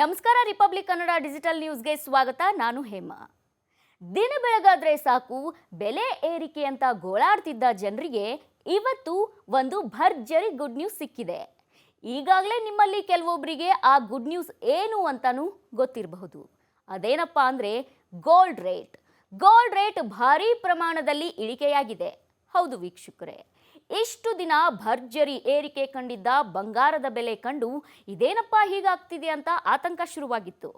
ನಮಸ್ಕಾರ, republic Kannada digital ನ್ಯೂಸ್ಗೆ ಸ್ವಾಗತ. ನಾನು ಹೇಮಾ. ದಿನ ಬೆಳಗಾದ್ರೆ ಸಾಕು, ಬೆಲೆ ಏರಿಕೆ ಅಂತ ಗೋಳಾಡ್ತಿದ್ದ ಜನರಿಗೆ ಇವತ್ತು ಒಂದು ಭರ್ಜರಿ ಗುಡ್ ನ್ಯೂಸ್ ಸಿಕ್ಕಿದೆ. ಈಗಾಗಲೇ ನಿಮ್ಮಲ್ಲಿ ಕೆಲವೊಬ್ಬರಿಗೆ ಆ ಗುಡ್ ನ್ಯೂಸ್ ಏನು ಅಂತಾನೂ ಗೊತ್ತಿರಬಹುದು. ಅದೇನಪ್ಪ ಅಂದರೆ ಗೋಲ್ಡ್ ರೇಟ್. ಗೋಲ್ಡ್ ರೇಟ್ ಭಾರೀ ಪ್ರಮಾಣದಲ್ಲಿ ಇಳಿಕೆಯಾಗಿದೆ. ಹೌದು ವೀಕ್ಷಕರೇ. ಇಷ್ಟು ದಿನ ಭರ್ಜರಿ ಏರಿಕೆ ಕಂಡಿದ್ದ ಬಂಗಾರದ ಬೆಲೆ ಕಂಡು ಇದೇನಪ್ಪ ಹೀಗಾಗ್ತಿದೆ ಅಂತ ಆತಂಕ ಶುರುವಾಗಿತ್ತು.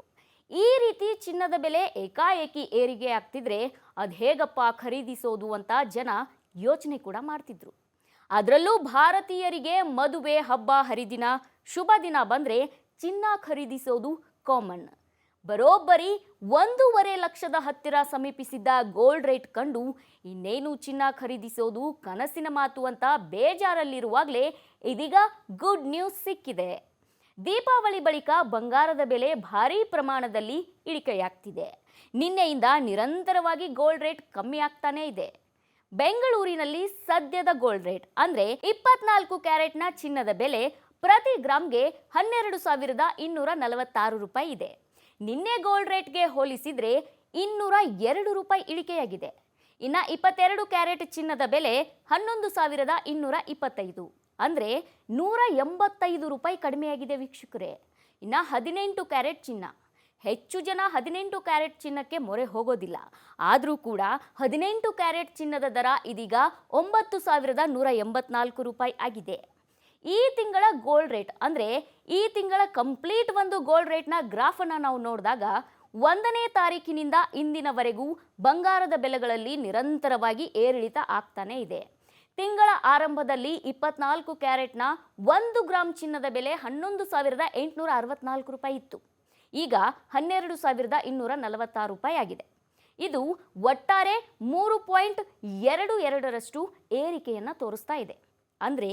ಈ ರೀತಿ ಚಿನ್ನದ ಬೆಲೆ ಏಕಾಏಕಿ ಏರಿಕೆ ಆಗ್ತಿದ್ರೆ ಅದು ಹೇಗಪ್ಪ ಖರೀದಿಸೋದು ಅಂತ ಜನ ಯೋಚನೆ ಕೂಡ ಮಾಡ್ತಿದ್ರು. ಅದರಲ್ಲೂ ಭಾರತೀಯರಿಗೆ ಮದುವೆ ಹಬ್ಬ ಹರಿದಿನ ಶುಭ ದಿನ ಬಂದರೆ ಚಿನ್ನ ಖರೀದಿಸೋದು ಕಾಮನ್. ಬರೋಬ್ಬರಿ ಒಂದೂವರೆ ಲಕ್ಷದ ಹತ್ತಿರ ಸಮೀಪಿಸಿದ್ದ ಗೋಲ್ಡ್ ರೇಟ್ ಕಂಡು ಇನ್ನೇನು ಚಿನ್ನ ಖರೀದಿಸೋದು ಕನಸಿನ ಮಾತು ಅಂತ ಬೇಜಾರಲ್ಲಿರುವಾಗಲೇ ಇದೀಗ ಗುಡ್ ನ್ಯೂಸ್ ಸಿಕ್ಕಿದೆ. ದೀಪಾವಳಿ ಬಳಿಕ ಬಂಗಾರದ ಬೆಲೆ ಭಾರೀ ಪ್ರಮಾಣದಲ್ಲಿ ಇಳಿಕೆಯಾಗ್ತಿದೆ. ನಿನ್ನೆಯಿಂದ ನಿರಂತರವಾಗಿ ಗೋಲ್ಡ್ ರೇಟ್ ಕಮ್ಮಿ ಆಗ್ತಾನೇ ಇದೆ. ಬೆಂಗಳೂರಿನಲ್ಲಿ ಸದ್ಯದ ಗೋಲ್ಡ್ ರೇಟ್ ಅಂದ್ರೆ ಇಪ್ಪತ್ನಾಲ್ಕು ಕ್ಯಾರೆಟ್ನ ಚಿನ್ನದ ಬೆಲೆ ಪ್ರತಿ ಗ್ರಾಮ್ಗೆ ಹನ್ನೆರಡು ಸಾವಿರದ ಇನ್ನೂರ ನಲವತ್ತಾರು ರೂಪಾಯಿ ಇದೆ. ನಿನ್ನೆ ಗೋಲ್ಡ್ ರೇಟ್ಗೆ ಹೋಲಿಸಿದ್ರೆ ಇನ್ನೂರ ಎರಡು ರೂಪಾಯಿ ಇಳಿಕೆಯಾಗಿದೆ. ಇನ್ನು ಇಪ್ಪತ್ತೆರಡು ಕ್ಯಾರೆಟ್ ಚಿನ್ನದ ಬೆಲೆ ಹನ್ನೊಂದು ಸಾವಿರದ ಇನ್ನೂರ ಇಪ್ಪತ್ತೈದು. ಅಂದರೆ ನೂರ ಎಂಬತ್ತೈದು ರೂಪಾಯಿ ಕಡಿಮೆಯಾಗಿದೆ ವೀಕ್ಷಕರೇ. ಇನ್ನು ಹದಿನೆಂಟು ಕ್ಯಾರೆಟ್ ಚಿನ್ನ. ಹೆಚ್ಚು ಜನ ಹದಿನೆಂಟು ಕ್ಯಾರೆಟ್ ಚಿನ್ನಕ್ಕೆ ಮೊರೆ ಹೋಗೋದಿಲ್ಲ. ಆದರೂ ಕೂಡ ಹದಿನೆಂಟು ಕ್ಯಾರೆಟ್ ಚಿನ್ನದ ದರ ಇದೀಗ ಒಂಬತ್ತು ಸಾವಿರದ ನೂರ ಎಂಬತ್ನಾಲ್ಕು ರೂಪಾಯಿ ಆಗಿದೆ. ಈ ತಿಂಗಳ ಗೋಲ್ಡ್ ರೇಟ್ ಅಂದರೆ ಈ ತಿಂಗಳ ಕಂಪ್ಲೀಟ್ ಒಂದು ಗೋಲ್ಡ್ ರೇಟ್ನ ಗ್ರಾಫನ್ನು ನಾವು ನೋಡಿದಾಗ ಒಂದನೇ ತಾರೀಕಿನಿಂದ ಇಂದಿನವರೆಗೂ ಬಂಗಾರದ ಬೆಲೆಗಳಲ್ಲಿ ನಿರಂತರವಾಗಿ ಏರಿಳಿತ ಆಗ್ತಾನೇ ಇದೆ. ತಿಂಗಳ ಆರಂಭದಲ್ಲಿ ಇಪ್ಪತ್ನಾಲ್ಕು ಕ್ಯಾರೆಟ್ನ ಒಂದು ಗ್ರಾಮ್ ಚಿನ್ನದ ಬೆಲೆ ಹನ್ನೊಂದು ಸಾವಿರದ ಎಂಟುನೂರ ಅರವತ್ನಾಲ್ಕು ರೂಪಾಯಿ ಇತ್ತು. ಈಗ ಹನ್ನೆರಡು ಸಾವಿರದ ಇನ್ನೂರ ನಲವತ್ತಾರು ರೂಪಾಯಿ ಆಗಿದೆ. ಇದು ಒಟ್ಟಾರೆ ಮೂರು ಪಾಯಿಂಟ್ ಎರಡು ಎರಡರಷ್ಟು ಏರಿಕೆಯನ್ನು ತೋರಿಸ್ತಾ ಇದೆ. ಅಂದರೆ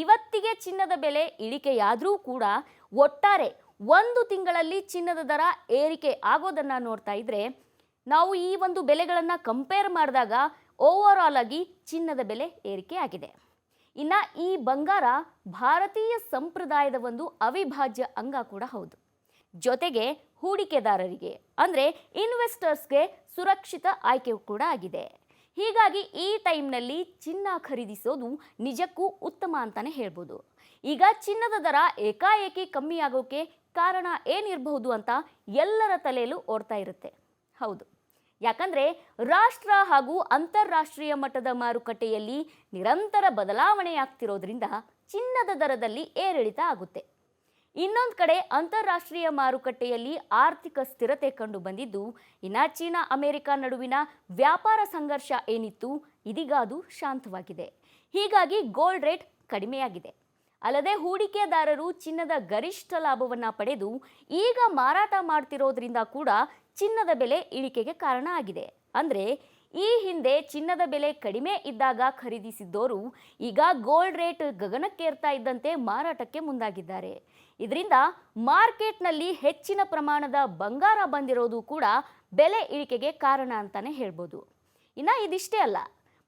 ಇವತ್ತಿಗೆ ಚಿನ್ನದ ಬೆಲೆ ಇಳಿಕೆಯಾದರೂ ಕೂಡ ಒಟ್ಟಾರೆ ಒಂದು ತಿಂಗಳಲ್ಲಿ ಚಿನ್ನದ ದರ ಏರಿಕೆ ಆಗೋದನ್ನು ನೋಡ್ತಾ ಇದ್ರೆ, ನಾವು ಈ ಒಂದು ಬೆಲೆಗಳನ್ನು ಕಂಪೇರ್ ಮಾಡಿದಾಗ ಓವರ್ ಆಲ್ ಆಗಿ ಚಿನ್ನದ ಬೆಲೆ ಏರಿಕೆ ಆಗಿದೆ. ಇನ್ನು ಈ ಬಂಗಾರ ಭಾರತೀಯ ಸಂಪ್ರದಾಯದ ಒಂದು ಅವಿಭಾಜ್ಯ ಅಂಗ ಕೂಡ ಹೌದು. ಜೊತೆಗೆ ಹೂಡಿಕೆದಾರರಿಗೆ, ಅಂದರೆ ಇನ್ವೆಸ್ಟರ್ಸ್ಗೆ ಸುರಕ್ಷಿತ ಆಯ್ಕೆ ಕೂಡ ಆಗಿದೆ. ಹೀಗಾಗಿ ಈ ಟೈಮ್ನಲ್ಲಿ ಚಿನ್ನ ಖರೀದಿಸೋದು ನಿಜಕ್ಕೂ ಉತ್ತಮ ಅಂತಾನೆ ಹೇಳ್ಬೋದು. ಈಗ ಚಿನ್ನದ ದರ ಏಕಾಏಕಿ ಕಮ್ಮಿ ಆಗೋಕೆ ಕಾರಣ ಏನಿರಬಹುದು ಅಂತ ಎಲ್ಲರ ತಲೆಯಲ್ಲೂ ಓಡ್ತಾ ಇರುತ್ತೆ. ಹೌದು. ಯಾಕಂದ್ರೆ ರಾಷ್ಟ್ರ ಹಾಗೂ ಅಂತಾರಾಷ್ಟ್ರೀಯ ಮಟ್ಟದ ಮಾರುಕಟ್ಟೆಯಲ್ಲಿ ನಿರಂತರ ಬದಲಾವಣೆಯಾಗ್ತಿರೋದ್ರಿಂದ ಚಿನ್ನದ ದರದಲ್ಲಿ ಏರಿಳಿತ ಆಗುತ್ತೆ. ಇನ್ನೊಂದು ಕಡೆ ಅಂತಾರಾಷ್ಟ್ರೀಯ ಮಾರುಕಟ್ಟೆಯಲ್ಲಿ ಆರ್ಥಿಕ ಸ್ಥಿರತೆ ಕಂಡು ಬಂದಿದ್ದು, ಇನ್ನ ಚೀನಾ, ಅಮೆರಿಕ ನಡುವಿನ ವ್ಯಾಪಾರ ಸಂಘರ್ಷ ಏನಿತ್ತು, ಇದೀಗ ಅದು ಶಾಂತವಾಗಿದೆ. ಹೀಗಾಗಿ ಗೋಲ್ಡ್ ರೇಟ್ ಕಡಿಮೆಯಾಗಿದೆ. ಅಲ್ಲದೆ ಹೂಡಿಕೆದಾರರು ಚಿನ್ನದ ಗರಿಷ್ಠ ಲಾಭವನ್ನು ಪಡೆದು, ಈಗ ಮಾರಾಟ ಮಾಡ್ತಿರೋದ್ರಿಂದ ಕೂಡ ಚಿನ್ನದ ಬೆಲೆ ಇಳಿಕೆಗೆ ಕಾರಣ ಆಗಿದೆ. ಅಂದ್ರೆ ಈ ಹಿಂದೆ ಚಿನ್ನದ ಬೆಲೆ ಕಡಿಮೆ ಇದ್ದಾಗ ಖರೀದಿಸಿದ್ದವರು ಈಗ ಗೋಲ್ಡ್ ರೇಟ್ ಗಗನಕ್ಕೇರ್ತಾ ಇದ್ದಂತೆ ಮಾರಾಟಕ್ಕೆ ಮುಂದಾಗಿದ್ದಾರೆ. ಇದರಿಂದ ಮಾರ್ಕೆಟ್ನಲ್ಲಿ ಹೆಚ್ಚಿನ ಪ್ರಮಾಣದ ಬಂಗಾರ ಬಂದಿರೋದು ಕೂಡ ಬೆಲೆ ಇಳಿಕೆಗೆ ಕಾರಣ ಅಂತಾನೆ ಹೇಳ್ಬೋದು. ಇನ್ನು ಇದಿಷ್ಟೇ ಅಲ್ಲ.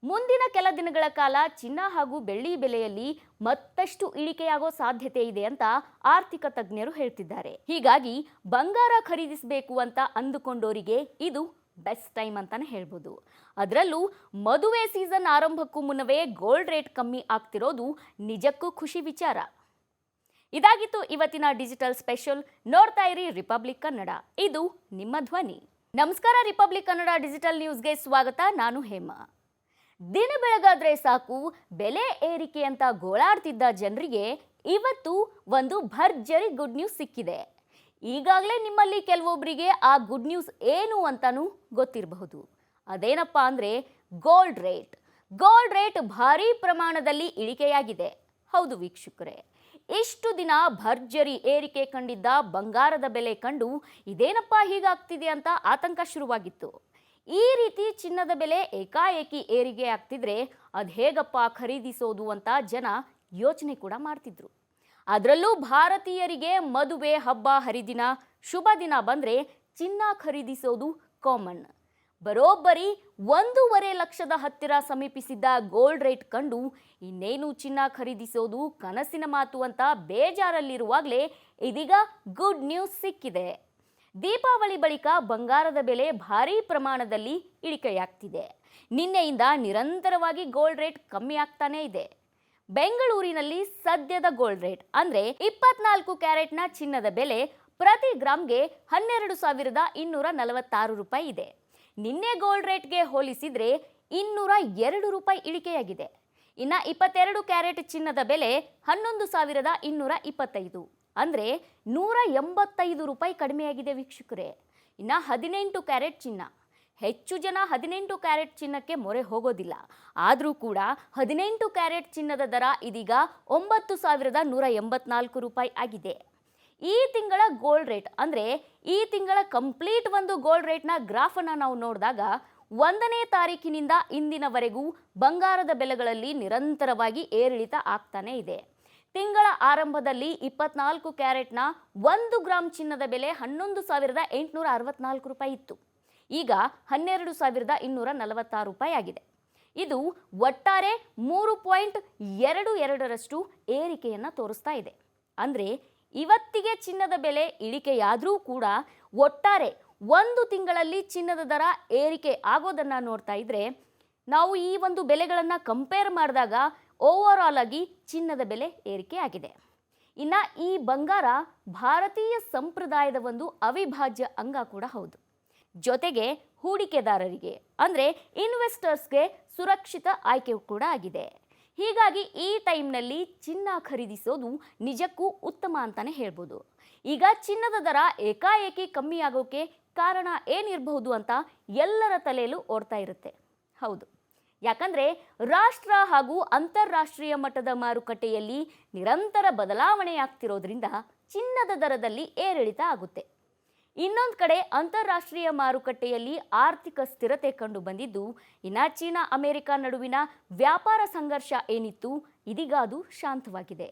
ಮುಂದಿನ ಕೆಲ ದಿನಗಳ ಕಾಲ ಚಿನ್ನ ಹಾಗೂ ಬೆಳ್ಳಿ ಬೆಲೆಯಲ್ಲಿ ಮತ್ತಷ್ಟು ಇಳಿಕೆಯಾಗೋ ಸಾಧ್ಯತೆ ಇದೆ ಅಂತ ಆರ್ಥಿಕ ತಜ್ಞರು ಹೇಳ್ತಿದ್ದಾರೆ. ಹೀಗಾಗಿ ಬಂಗಾರ ಖರೀದಿಸಬೇಕು ಅಂತ ಅಂದುಕೊಂಡೋರಿಗೆ ಇದು ಬೆಸ್ಟ್ ಟೈಮ್ ಅಂತಾನೆ ಹೇಳ್ಬೋದು. ಅದರಲ್ಲೂ ಮದುವೆ ಸೀಸನ್ ಆರಂಭಕ್ಕೂ ಮುನ್ನವೇ ಗೋಲ್ಡ್ ರೇಟ್ ಕಮ್ಮಿ ಆಗ್ತಿರೋದು ನಿಜಕ್ಕೂ ಖುಷಿ ವಿಚಾರ. ಇದಾಗಿತ್ತು ಇವತ್ತಿನ ಡಿಜಿಟಲ್ ಸ್ಪೆಷಲ್ ನೋಡ್ತಾ ಇರಿ ರಿಪಬ್ಲಿಕ್ ಕನ್ನಡ ಇದು ನಿಮ್ಮ ಧ್ವನಿ. ನಮಸ್ಕಾರ ರಿಪಬ್ಲಿಕ್ ಕನ್ನಡ ಡಿಜಿಟಲ್ ನ್ಯೂಸ್ಗೆ ಸ್ವಾಗತ. ನಾನು ಹೇಮಾ. ದಿನ ಬೆಳಗಾದ್ರೆ ಸಾಕು, ಬೆಲೆ ಏರಿಕೆ ಅಂತ ಗೋಳಾಡ್ತಿದ್ದ ಜನರಿಗೆ ಇವತ್ತು ಒಂದು ಭರ್ಜರಿ ಗುಡ್ ನ್ಯೂಸ್ ಸಿಕ್ಕಿದೆ. ಈಗಾಗಲೇ ನಿಮ್ಮಲ್ಲಿ ಕೆಲವೊಬ್ಬರಿಗೆ ಆ ಗುಡ್ ನ್ಯೂಸ್ ಏನು ಅಂತಾನೂ ಗೊತ್ತಿರಬಹುದು. ಅದೇನಪ್ಪ ಅಂದರೆ ಗೋಲ್ಡ್ ರೇಟ್ ಗೋಲ್ಡ್ ರೇಟ್ ಭಾರೀ ಪ್ರಮಾಣದಲ್ಲಿ ಇಳಿಕೆಯಾಗಿದೆ. ಹೌದು ವೀಕ್ಷಕರೇ. ಇಷ್ಟು ದಿನ ಭರ್ಜರಿ ಏರಿಕೆ ಕಂಡಿದ್ದ ಬಂಗಾರದ ಬೆಲೆ ಕಂಡು ಇದೇನಪ್ಪ ಹೀಗಾಗ್ತಿದೆ ಅಂತ ಆತಂಕ ಶುರುವಾಗಿತ್ತು. ಈ ರೀತಿ ಚಿನ್ನದ ಬೆಲೆ ಏಕಾಏಕಿ ಏರಿಕೆ ಆಗ್ತಿದ್ರೆ ಅದು ಹೇಗಪ್ಪ ಖರೀದಿಸೋದು ಅಂತ ಜನ ಯೋಚನೆ ಕೂಡ ಮಾಡ್ತಿದ್ರು. ಅದರಲ್ಲೂ ಭಾರತೀಯರಿಗೆ ಮದುವೆ ಹಬ್ಬ ಹರಿದಿನ ಶುಭ ದಿನ ಬಂದರೆ ಚಿನ್ನ ಖರೀದಿಸೋದು ಕಾಮನ್. ಬರೋಬ್ಬರಿ ಒಂದೂವರೆ ಲಕ್ಷದ ಹತ್ತಿರ ಸಮೀಪಿಸಿದ್ದ ಗೋಲ್ಡ್ ರೇಟ್ ಕಂಡು ಇನ್ನೇನು ಚಿನ್ನ ಖರೀದಿಸೋದು ಕನಸಿನ ಮಾತು ಅಂತ ಬೇಜಾರಲ್ಲಿರುವಾಗಲೇ ಇದೀಗ ಗುಡ್ ನ್ಯೂಸ್ ಸಿಕ್ಕಿದೆ. ದೀಪಾವಳಿ ಬಳಿಕ ಬಂಗಾರದ ಬೆಲೆ ಭಾರೀ ಪ್ರಮಾಣದಲ್ಲಿ ಇಳಿಕೆಯಾಗ್ತಿದೆ. ನಿನ್ನೆಯಿಂದ ನಿರಂತರವಾಗಿ ಗೋಲ್ಡ್ ರೇಟ್ ಕಮ್ಮಿ ಆಗ್ತಾನೇ ಇದೆ. ಬೆಂಗಳೂರಿನಲ್ಲಿ ಸದ್ಯದ ಗೋಲ್ಡ್ ರೇಟ್ ಅಂದ್ರೆ ಇಪ್ಪತ್ನಾಲ್ಕು ಕ್ಯಾರೆಟ್ನ ಚಿನ್ನದ ಬೆಲೆ ಪ್ರತಿ ಗ್ರಾಮ್ಗೆ ಹನ್ನೆರಡು ಸಾವಿರದ ಇನ್ನೂರ ನಲವತ್ತಾರು ರೂಪಾಯಿ ಇದೆ. ನಿನ್ನೆ ಗೋಲ್ಡ್ ರೇಟ್ಗೆ ಹೋಲಿಸಿದ್ರೆ ಇನ್ನೂರ ಎರಡು ರೂಪಾಯಿ ಇಳಿಕೆಯಾಗಿದೆ. ಇನ್ನ ಇಪ್ಪತ್ತೆರಡು ಕ್ಯಾರೆಟ್ ಚಿನ್ನದ ಬೆಲೆ ಹನ್ನೊಂದು ಸಾವಿರದ ಇನ್ನೂರ ಇಪ್ಪತ್ತೈದು. ಅಂದ್ರೆ ನೂರ ಎಂಬತ್ತೈದು ರೂಪಾಯಿ ಕಡಿಮೆಯಾಗಿದೆ ವೀಕ್ಷಕರೇ. ಇನ್ನು ಹದಿನೆಂಟು ಕ್ಯಾರೆಟ್ ಚಿನ್ನ. ಹೆಚ್ಚು ಜನ ಹದಿನೆಂಟು ಕ್ಯಾರೆಟ್ ಚಿನ್ನಕ್ಕೆ ಮೊರೆ ಹೋಗೋದಿಲ್ಲ. ಆದರೂ ಕೂಡ ಹದಿನೆಂಟು ಕ್ಯಾರೆಟ್ ಚಿನ್ನದ ದರ ಇದೀಗ ಒಂಬತ್ತು ಸಾವಿರದ ನೂರ ಎಂಬತ್ನಾಲ್ಕು ರೂಪಾಯಿ ಆಗಿದೆ. ಈ ತಿಂಗಳ ಗೋಲ್ಡ್ ರೇಟ್ ಅಂದರೆ ಈ ತಿಂಗಳ ಕಂಪ್ಲೀಟ್ ಒಂದು ಗೋಲ್ಡ್ ರೇಟ್ನ ಗ್ರಾಫನ್ನು ನಾವು ನೋಡಿದಾಗ ಒಂದನೇ ತಾರೀಕಿನಿಂದ ಇಂದಿನವರೆಗೂ ಬಂಗಾರದ ಬೆಲೆಗಳಲ್ಲಿ ನಿರಂತರವಾಗಿ ಏರಿಳಿತ ಆಗ್ತಾನೇ ಇದೆ. ತಿಂಗಳ ಆರಂಭದಲ್ಲಿ ಇಪ್ಪತ್ನಾಲ್ಕು ಕ್ಯಾರೆಟ್ನ ಒಂದು ಗ್ರಾಮ್ ಚಿನ್ನದ ಬೆಲೆ ಹನ್ನೊಂದು ಸಾವಿರದ ಎಂಟುನೂರ ಅರವತ್ನಾಲ್ಕು ರೂಪಾಯಿ ಇತ್ತು. ಈಗ ಹನ್ನೆರಡು ಸಾವಿರದ ಇನ್ನೂರ ನಲವತ್ತಾರು ರೂಪಾಯಿ ಆಗಿದೆ. ಇದು ಒಟ್ಟಾರೆ ಮೂರು ಪಾಯಿಂಟ್ ಎರಡು ಎರಡರಷ್ಟು ಏರಿಕೆಯನ್ನು ತೋರಿಸ್ತಾ ಇದೆ. ಅಂದರೆ ಇವತ್ತಿಗೆ ಚಿನ್ನದ ಬೆಲೆ ಇಳಿಕೆಯಾದರೂ ಕೂಡ ಒಟ್ಟಾರೆ ಒಂದು ತಿಂಗಳಲ್ಲಿ ಚಿನ್ನದ ದರ ಏರಿಕೆ ಆಗೋದನ್ನು ನೋಡ್ತಾ ಇದ್ರೆ, ನಾವು ಈ ಒಂದು ಬೆಲೆಗಳನ್ನು ಕಂಪೇರ್ ಮಾಡಿದಾಗ ಓವರ್ ಆಗಿ ಚಿನ್ನದ ಬೆಲೆ ಏರಿಕೆ ಆಗಿದೆ. ಇನ್ನು ಈ ಬಂಗಾರ ಭಾರತೀಯ ಸಂಪ್ರದಾಯದ ಒಂದು ಅವಿಭಾಜ್ಯ ಅಂಗ ಕೂಡ ಹೌದು. ಜೊತೆಗೆ ಹೂಡಿಕೆದಾರರಿಗೆ, ಅಂದರೆ ಇನ್ವೆಸ್ಟರ್ಸ್ಗೆ ಸುರಕ್ಷಿತ ಆಯ್ಕೆ ಕೂಡ ಆಗಿದೆ. ಹೀಗಾಗಿ ಈ ಟೈಮ್ನಲ್ಲಿ ಚಿನ್ನ ಖರೀದಿಸೋದು ನಿಜಕ್ಕೂ ಉತ್ತಮ ಅಂತಾನೆ ಹೇಳ್ಬೋದು. ಈಗ ಚಿನ್ನದ ದರ ಏಕಾಏಕಿ ಕಮ್ಮಿಯಾಗೋಕೆ ಕಾರಣ ಏನಿರಬಹುದು ಅಂತ ಎಲ್ಲರ ತಲೆಯಲ್ಲೂ ಓಡ್ತಾ ಇರುತ್ತೆ. ಹೌದು. ಯಾಕಂದ್ರೆ ರಾಷ್ಟ್ರ ಹಾಗೂ ಅಂತಾರಾಷ್ಟ್ರೀಯ ಮಟ್ಟದ ಮಾರುಕಟ್ಟೆಯಲ್ಲಿ ನಿರಂತರ ಬದಲಾವಣೆಯಾಗ್ತಿರೋದ್ರಿಂದ ಚಿನ್ನದ ದರದಲ್ಲಿ ಏರಿಳಿತ ಆಗುತ್ತೆ. ಇನ್ನೊಂದು ಕಡೆ ಅಂತಾರಾಷ್ಟ್ರೀಯ ಮಾರುಕಟ್ಟೆಯಲ್ಲಿ ಆರ್ಥಿಕ ಸ್ಥಿರತೆ ಕಂಡು ಬಂದಿದ್ದು, ಇನ್ನ ಚೀನಾ, ಅಮೆರಿಕ ನಡುವಿನ ವ್ಯಾಪಾರ ಸಂಘರ್ಷ ಏನಿತ್ತು, ಇದೀಗ ಅದು ಶಾಂತವಾಗಿದೆ.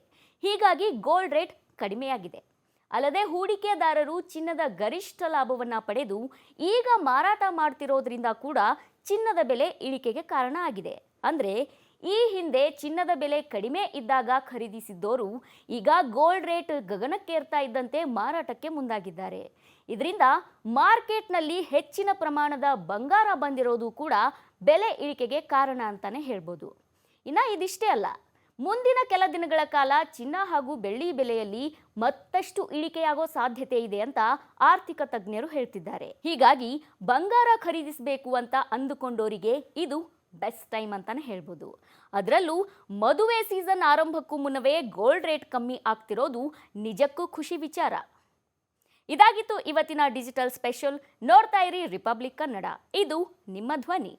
ಹೀಗಾಗಿ ಗೋಲ್ಡ್ ರೇಟ್ ಕಡಿಮೆಯಾಗಿದೆ. ಅಲ್ಲದೆ ಹೂಡಿಕೆದಾರರು ಚಿನ್ನದ ಗರಿಷ್ಠ ಲಾಭವನ್ನು ಪಡೆದು ಈಗ ಮಾರಾಟ ಮಾಡ್ತಿರೋದ್ರಿಂದ ಕೂಡ ಚಿನ್ನದ ಬೆಲೆ ಇಳಿಕೆಗೆ ಕಾರಣ ಆಗಿದೆ. ಅಂದರೆ, ಈ ಹಿಂದೆ ಚಿನ್ನದ ಬೆಲೆ ಕಡಿಮೆ ಇದ್ದಾಗ ಖರೀದಿಸಿದ್ದವರು ಈಗ ಗೋಲ್ಡ್ ರೇಟ್ ಗಗನಕ್ಕೇರ್ತಾ ಇದ್ದಂತೆ ಮಾರಾಟಕ್ಕೆ ಮುಂದಾಗಿದ್ದಾರೆ. ಇದರಿಂದ ಮಾರ್ಕೆಟ್ನಲ್ಲಿ ಹೆಚ್ಚಿನ ಪ್ರಮಾಣದ ಬಂಗಾರ ಬಂದಿರೋದು ಕೂಡ ಬೆಲೆ ಇಳಿಕೆಗೆ ಕಾರಣ ಅಂತಲೇ ಹೇಳ್ಬೋದು. ಇನ್ನು ಇದಿಷ್ಟೇ ಅಲ್ಲ. ಮುಂದಿನ ಕೆಲ ದಿನಗಳ ಕಾಲ ಚಿನ್ನ ಹಾಗೂ ಬೆಳ್ಳಿ ಬೆಲೆಯಲ್ಲಿ ಮತ್ತಷ್ಟು ಇಳಿಕೆಯಾಗೋ ಸಾಧ್ಯತೆ ಇದೆ ಅಂತ ಆರ್ಥಿಕ ತಜ್ಞರು ಹೇಳ್ತಿದ್ದಾರೆ. ಹೀಗಾಗಿ ಬಂಗಾರ ಖರೀದಿಸಬೇಕು ಅಂತ ಅಂದುಕೊಂಡೋರಿಗೆ ಇದು ಬೆಸ್ಟ್ ಟೈಮ್ ಅಂತಾನೆ ಹೇಳ್ಬೋದು. ಅದರಲ್ಲೂ ಮದುವೆ ಸೀಸನ್ ಆರಂಭಕ್ಕೂ ಮುನ್ನವೇ ಗೋಲ್ಡ್ ರೇಟ್ ಕಮ್ಮಿ ಆಗ್ತಿರೋದು ನಿಜಕ್ಕೂ ಖುಷಿ ವಿಚಾರ. ಇದಾಗಿತ್ತು ಇವತ್ತಿನ ಡಿಜಿಟಲ್ ಸ್ಪೆಷಲ್ ನೋಡ್ತಾ ಇರಿ ರಿಪಬ್ಲಿಕ್ ಕನ್ನಡ ಇದು ನಿಮ್ಮ ಧ್ವನಿ.